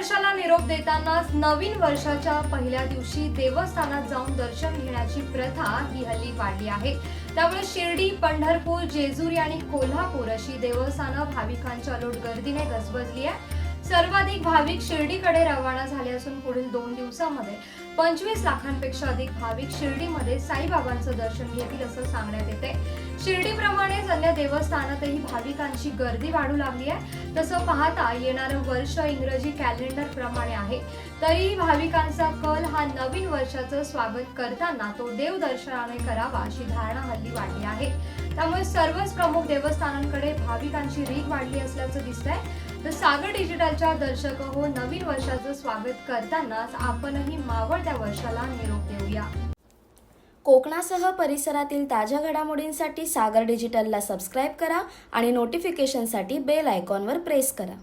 वर्षाला निरोप देतानाच नवीन वर्षाच्या पहिल्या दिवशी देवस्थानात जाऊन दर्शन घेण्याची प्रथा ही हल्ली वाढली आहे. त्यामुळे शिर्डी पंढरपूर जेजुरी आणि कोल्हापूर अशी देवस्थानं भाविकांच्या लोट गर्दीने गजबजली आहे सर्वाधिक भाविक शिर्डीकडे रवाना झाले असून पुढील दोन दिवसामध्ये पंचवीस लाखांपेक्षा अधिक भाविक शिर्डीमध्ये साईबाबांचं दर्शन घेतील असं सांगण्यात येते. शिर्डीप्रमाणेच अन्य देवस्थानातही भाविकांची गर्दी वाढू लागली आहे. तसं पाहता येणारं वर्ष इंग्रजी कॅलेंडर प्रमाणे आहे. तरीही भाविकांचा कल हा नवीन वर्षाचं स्वागत करताना तो देवदर्शनाने करावा अशी धारणा हल्ली वाढली आहे. त्यामुळे सर्वच प्रमुख देवस्थानांकडे भाविकांची रीग वाढली असल्याचं दिसतंय. तर सागर डिजिटलच्या दर्शक हो नवीन वर्षाचं स्वागत करतानाच आपणही मावळत्या वर्षाला निरोप देऊया. कोकणासह परिसरातील ताज्या घडामोडींसाठी सागर डिजिटलला सबस्क्राईब करा आणि नोटिफिकेशनसाठी बेल आयकॉनवर प्रेस करा.